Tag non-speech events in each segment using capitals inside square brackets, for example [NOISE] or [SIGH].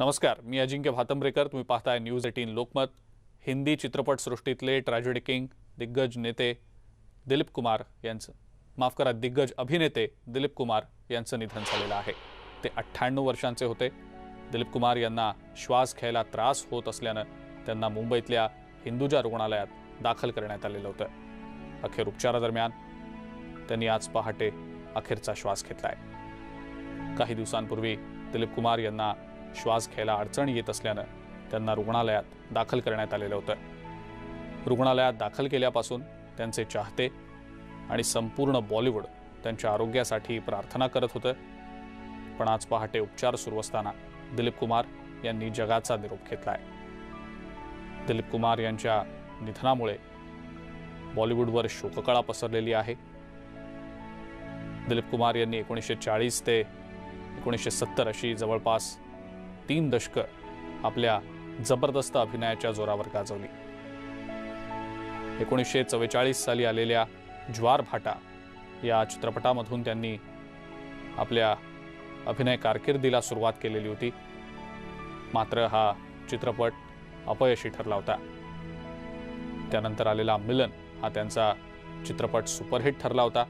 नमस्कार मी अजिंक्य भातंब्रेकर तुम्ही पाहताय न्यूज एटीन लोकमत. हिंदी चित्रपटसृष्टीतले ट्रॅजेडी किंग दिग्गज नेते दिलीप कुमार यांचं. माफ करा दिग्गज अभिनेते दिलीप कुमार यांचं निधन झालेलं आहे. ते अठ्ठ्याण्णव वर्षांचे होते. दिलीप कुमार यांना श्वास घ्यायला त्रास होत असल्यानं त्यांना मुंबईतल्या हिंदुजा रुग्णालयात दाखल करण्यात आलेलं होतं. अखेर उपचारादरम्यान त्यांनी आज पहाटे अखेरचा श्वास घेतलाय. काही दिवसांपूर्वी दिलीप कुमार यांना श्वास घ्यायला अडचण येत असल्यानं त्यांना रुग्णालयात दाखल करण्यात आलेलं होतं. रुग्णालयात दाखल केल्यापासून त्यांचे चाहते आणि संपूर्ण बॉलिवूड त्यांच्या आरोग्यासाठी प्रार्थना करत होतं. पण आज पहाटे उपचार सुरू असताना दिलीप कुमार यांनी जगाचा निरोप घेतलाय. दिलीप कुमार यांच्या निधनामुळे बॉलिवूडवर शोककळा पसरलेली आहे. दिलीप कुमार यांनी एकोणीसशे चाळीस ते एकोणीसशे सत्तर अशी जवळपास तीन दशकं आपल्या जबरदस्त अभिनयाच्या जोरावर गाजवली. एकोणीसशे चव्वेचाळीस साली आलेल्या ज्वार भाटा या चित्रपटामधून त्यांनी आपल्या अभिनय कारकिर्दीला सुरुवात केलेली होती. मात्र हा चित्रपट अपयशी ठरला होता. त्यानंतर आलेला मिलन हा त्यांचा चित्रपट सुपरहिट ठरला होता.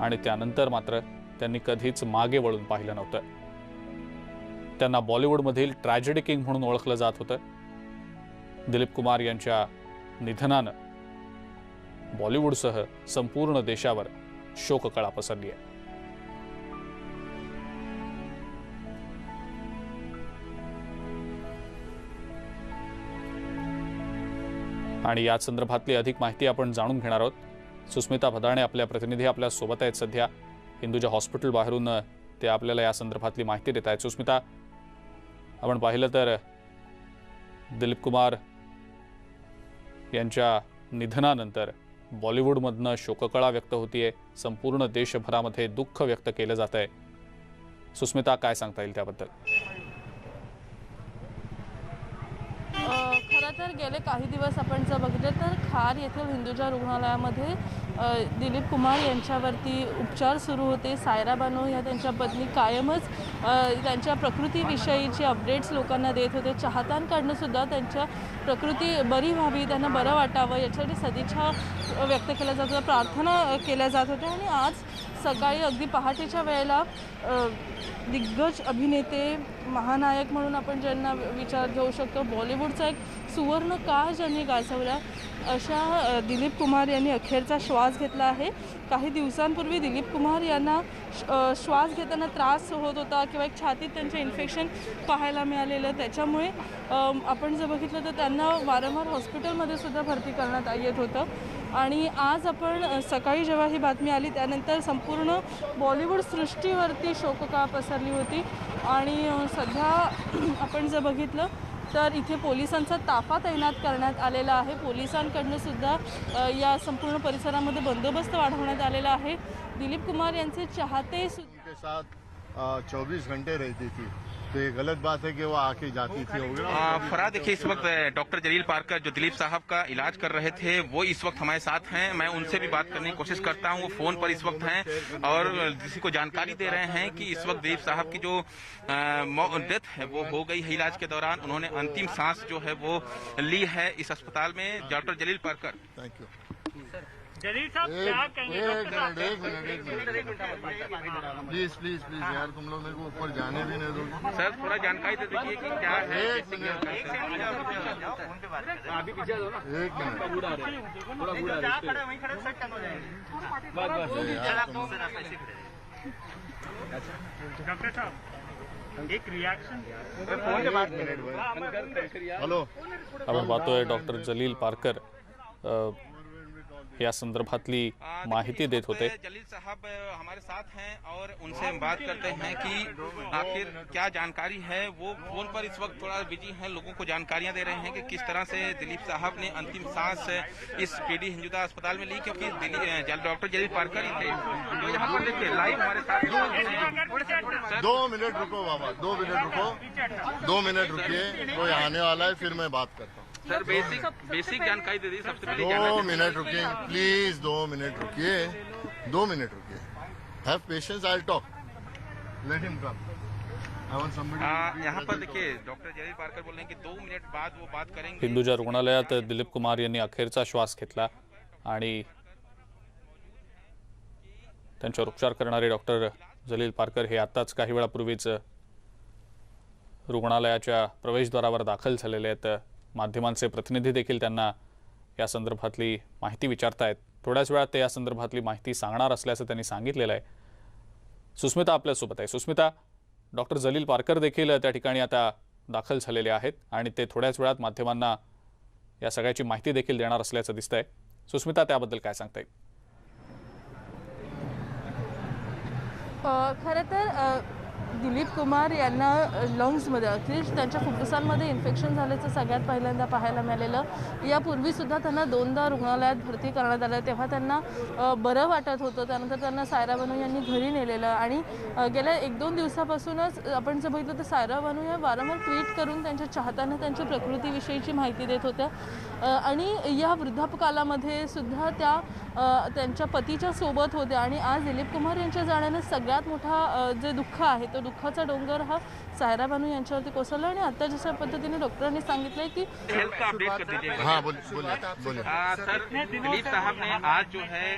आणि त्यानंतर मात्र त्यांनी कधीच मागे वळून पाहिलं नव्हतं. त्यांना बॉलिवूडमधील ट्रॅजेडी किंग म्हणून ओळखलं जात होतं. दिलीप कुमार यांच्या निधनानं बॉलिवूडसह संपूर्ण देशावर शोककळा पसरली आहे. आणि या संदर्भातली अधिक माहिती आपण जाणून घेणार आहोत. सुस्मिता भदाणे आपल्या प्रतिनिधी आपल्यासोबत आहेत सध्या. हिंदूच्या हॉस्पिटल बाहेरून ते आपल्याला या संदर्भातली माहिती देत आहेत. सुस्मिता आपण पाहिलं तर दिलीप कुमार यांच्या निधनानंतर बॉलिवूडमधनं शोककळा व्यक्त होतीये. संपूर्ण देशभरामध्ये दुःख व्यक्त केलं जात आहे सुस्मिता काय सांगता येईल त्याबद्दल? खरं तर गेले काही दिवस आपण जर बघितलं तर खार येथील हिंदुजा रुग्णालयामध्ये दिलीप कुमार यांच्यावरती उपचार सुरू होते. सायरा बानो ह्या त्यांच्या पत्नी कायमच त्यांच्या प्रकृतीविषयीचे अपडेट्स लोकांना देत होते. चाहत्यांकडनंसुद्धा त्यांच्या प्रकृती बरी व्हावी त्यांना बरं वाटावं याच्यासाठी सदिच्छा व्यक्त केल्या जात होत्या प्रार्थना केल्या जात होत्या आणि आज सकाळी अगदी पहाटेच्या वेळेला दिग्गज अभिनेते महानायक म्हणून आपण ज्यांना विचार घेऊ शकतो बॉलिवूडचा एक सुवर्ण काळ ज्यांनी गाजवला अशा दिलीप कुमार यांनी अखेरचा श्वास घेतला आहे. काही दिवसांपूर्वी दिलीप कुमार यांना श्वास घेताना त्रास होत होता किंवा एक छातीत त्यांचे इन्फेक्शन पाहायला मिळालेलं. त्याच्यामुळे आपण जर बघितलं तर त्यांना वारंवार हॉस्पिटलमध्ये सुद्धा भरती करण्यात येत होतं. आणि आज आपण सकाळी जेव्हा ही बातमी आली त्यानंतर संपूर्ण बॉलिवूड सृष्टीवरती शोककळा पसरली होती. आणि सध्या [CLEARS THROAT] आपण जर बघितलं तर इथे पोलिसांचा ताफा तैनात करण्यात आलेला आहे. पोलिसांकडनं सुद्धा या संपूर्ण परिसरामध्ये बंदोबस्त वाढवण्यात आलेला आहे. दिलीप कुमार यांचे चाहते सुद्धा चोवीस चौबीस घंटे रहती थी. तो ये गलत बात है कि वो आके जाती थी हो गया देखिए इस वक्त डॉक्टर जलील पारकर जो दिलीप साहब का इलाज कर रहे थे वो इस वक्त हमारे साथ हैं। मैं उनसे भी बात करने की कोशिश करता हूँ वो फ़ोन पर इस वक्त हैं और किसी को जानकारी दे रहे हैं कि इस वक्त दिलीप साहब की जो डेथ है वो हो गई है इलाज के दौरान। उन्होंने अंतिम सांस जो है वो ली है इस अस्पताल में। Doctor Jalil Parkar. Thank you Jalil साहब एक क्या कहेंगे? एक मिनट एक मिनट एक मिनट। प्लीज़ प्लीज़ प्लीज़ यार तुम लोग मेरे को ऊपर जाने भी नहीं दोगे। सर थोड़ा जानकारी दे दीजिए कि क्या है एक मिनट। एक मिनट। जहाँ खड़े वहीं खड़े सेट हो जाएँगे। अरे यार डॉक्टर साहब एक रिएक्शन एक मिनट भाई हेलो। आपण पाहतोय डॉक्टर जलील पारकर। या संदर्भातली माहिती देत होते। जलील साहब हमारे साथ हैं और उनसे हम बात करते हैं कि आखिर क्या जानकारी है। वो फ़ोन पर इस वक्त थोड़ा बिज़ी हैं लोगों को जानकारियाँ दे रहे हैं कि किस तरह से दिलीप साहब ने अंतिम सांस इस पीडी हिंदुदा अस्पताल में ली क्योंकि डॉक्टर जलील पारकर ही थे। जो यहाँ पर देखिए लाइव हमारे साथ दो मिनट रुको बाबा दो मिनट रुको दो मिनट रुकिए कोई आने वाला है फिर मैं बात करता हूँ। सर बेसिक बेसिक जानकारी दे दी सबसे पहले दो मिनट रुकिए प्लीज दो मिनट रुकिए दो मिनट रुकिए। Have patience I talk let him come यहाँ पर देखिए डॉक्टर जलील पारकर बोल रहे हैं कि दो मिनट बाद वो बात करेंगे। हिंदुजा रुग्णालयात दिलीप कुमार यांनी अखेरचा श्वास घेतला आणि त्यांच्यावर उपचार करणारे डॉक्टर जलील पारकर हे आत्ताच काही वेळापूर्वीच रुग्णालयाच्या प्रवेशद्वारावर दाखल झालेले आहेत. माध्यमांचे प्रतिनिधी देखील त्यांना या संदर्भातली माहिती विचारतायत. थोड्याच वेळात ते या संदर्भातली माहिती सांगणार असल्याचं त्यांनी सांगितलेलं आहे. सुस्मिता आपल्यासोबत आहे. सुस्मिता डॉक्टर जलील पारकर देखील त्या ठिकाणी आता दाखल झालेले आहेत आणि ते थोड्याच वेळात माध्यमांना या सगळ्याची माहिती देखील देणार असल्याचं दिसतंय. सुस्मिता त्याबद्दल काय सांगता येईल खरं तर दिलीप कुमार यांना लंग्समध्ये अखेर त्यांच्या फुफ्फुसांमध्ये इन्फेक्शन झाल्याचं सगळ्यात पहिल्यांदा पाहायला मिळालेलं. यापूर्वीसुद्धा त्यांना दोनदा रुग्णालयात भरती करण्यात आलं. तेव्हा त्यांना बरं वाटत होतं. त्यानंतर त्यांना सायरा बानू यांनी घरी नेलेलं आणि गेल्या एक दोन दिवसापासूनच आपण जर बघितलं तर सायरा बानू या वारंवार ट्विट करून त्यांच्या चाहत्यांना त्यांच्या प्रकृतीविषयीची माहिती देत होत्या. आणि या वृद्धापकालामध्ये सुद्धा त्या त्यांच्या पतीच्या सोबत होत्या. आणि आज दिलीप कुमार यांच्या जाण्यानं सगळ्यात मोठा जे दुःख आहे तो दुःखाचा डोंगर हा सायरा बानू यांच्यावरती कोसळला आणि आता जशा पद्धतीने डॉक्टरांनी सांगितलंय की हेल्थ का अपडेट कर दीजिएगा हाँ बोलिए बोलिए बोलिए आ, सर दिलीप साहब ने आज जो है